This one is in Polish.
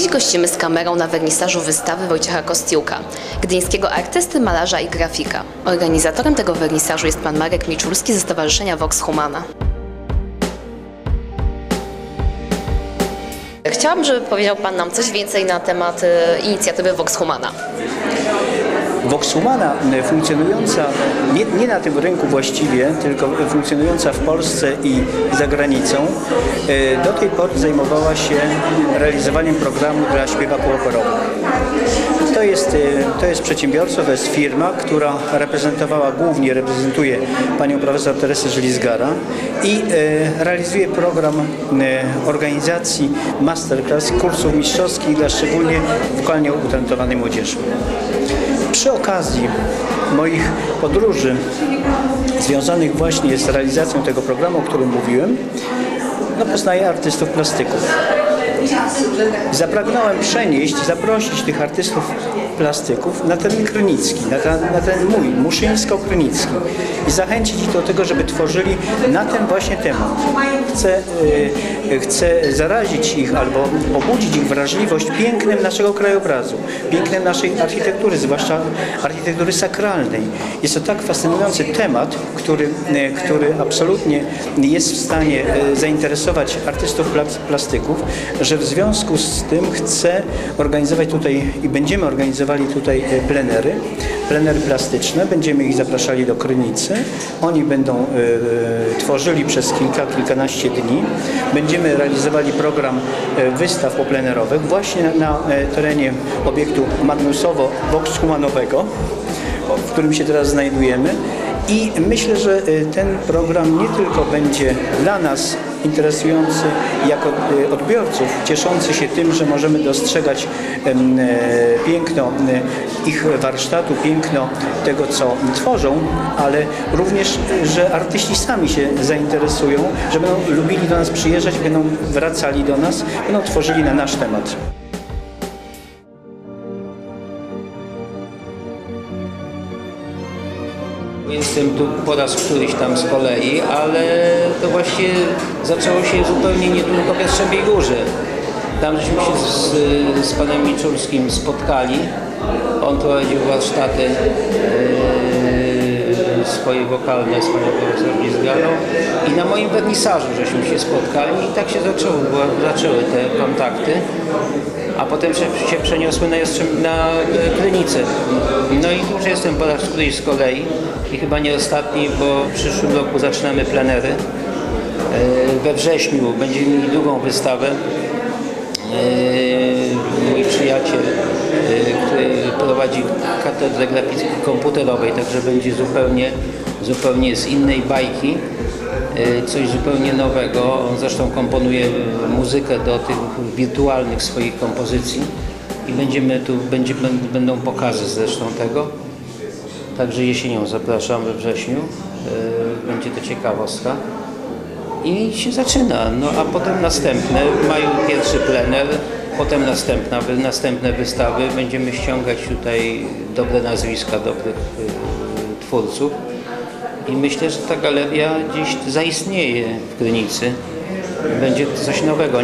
Dziś gościmy z kamerą na wernisażu wystawy Wojciecha Kostiuka, gdyńskiego artysty, malarza i grafika. Organizatorem tego wernisażu jest pan Marek Miczulski ze Stowarzyszenia Vox Humana. Chciałabym, żeby powiedział Pan nam coś więcej na temat e, inicjatywy Vox Humana. Vox Humana e, funkcjonująca nie, nie na tym rynku właściwie, tylko funkcjonująca w Polsce i za granicą, e, do tej pory zajmowała się realizowaniem programu dla śpiewaków operowych. To jest, e, to jest przedsiębiorstwo, to jest firma, która reprezentowała, głównie reprezentuje panią profesor Teresę Żelizgara i realizuje program organizacji masterclass, kursów mistrzowskich dla szczególnie wokalnie utalentowanej młodzieży. Przy okazji moich podróży związanych właśnie z realizacją tego programu, o którym mówiłem, no poznaję artystów plastyków. Zapragnąłem przenieść, zaprosić tych artystów plastyków na teren krynicki, na ten, na ten mój, muszyńsko-krynicki i zachęcić ich do tego, żeby tworzyli na ten właśnie temat. Chcę, y, chcę zarazić ich albo pobudzić ich wrażliwość pięknem naszego krajobrazu, pięknem naszej architektury, zwłaszcza architektury sakralnej. Jest to tak fascynujący temat, który, y, który absolutnie jest w stanie y, zainteresować artystów pla- plastyków, że w związku z tym chcę organizować tutaj i będziemy organizowali tutaj e, plenery, plenery plastyczne, będziemy ich zapraszali do Krynicy. Oni będą e, e, tworzyli przez kilka, kilkanaście dni. Będziemy realizowali program wystaw poplenerowych właśnie na, terenie obiektu Magnusowo-Vox-Humanowego, w którym się teraz znajdujemy. I myślę, że ten program nie tylko będzie dla nas interesujący jako y, odbiorców, cieszący się tym, że możemy dostrzegać e, piękno y, ich warsztatu, piękno tego, co tworzą, ale również, że artyści sami się zainteresują, że będą lubili do nas przyjeżdżać, będą wracali do nas, będą tworzyli na nasz temat. Jestem tu po raz któryś tam z kolei, ale to właśnie zaczęło się zupełnie nie tylko w Jastrzębiej Górze. Tam żeśmy się z, z panem Miczulskim spotkali. On prowadził warsztaty e, swoje wokalne z panią profesor Lizgarą i na moim wernisażu żeśmy się spotkali i tak się zaczęły te kontakty a potem się, przeniosły na, Jastrzęb- na e, Krynicę. No i już jestem po raz z kolei i chyba nie ostatni, bo w przyszłym roku zaczynamy plenery. E, We wrześniu będziemy mieli drugą wystawę. Przyjaciel, e, który prowadzi katedrę grafiki komputerowej, także będzie zupełnie, zupełnie z innej bajki e, coś zupełnie nowego. On zresztą komponuje muzykę do tych wirtualnych swoich kompozycji i będziemy tu, będzie, bę- będą pokazy zresztą tego. Także jesienią zapraszam we wrześniu. E, Będzie to ciekawostka. I się zaczyna, no a potem następne, w maju pierwszy plener, potem następna, następne wystawy. Będziemy ściągać tutaj dobre nazwiska, dobrych y, twórców. I myślę, że ta galeria gdzieś zaistnieje w Krynicy. Będzie coś nowego.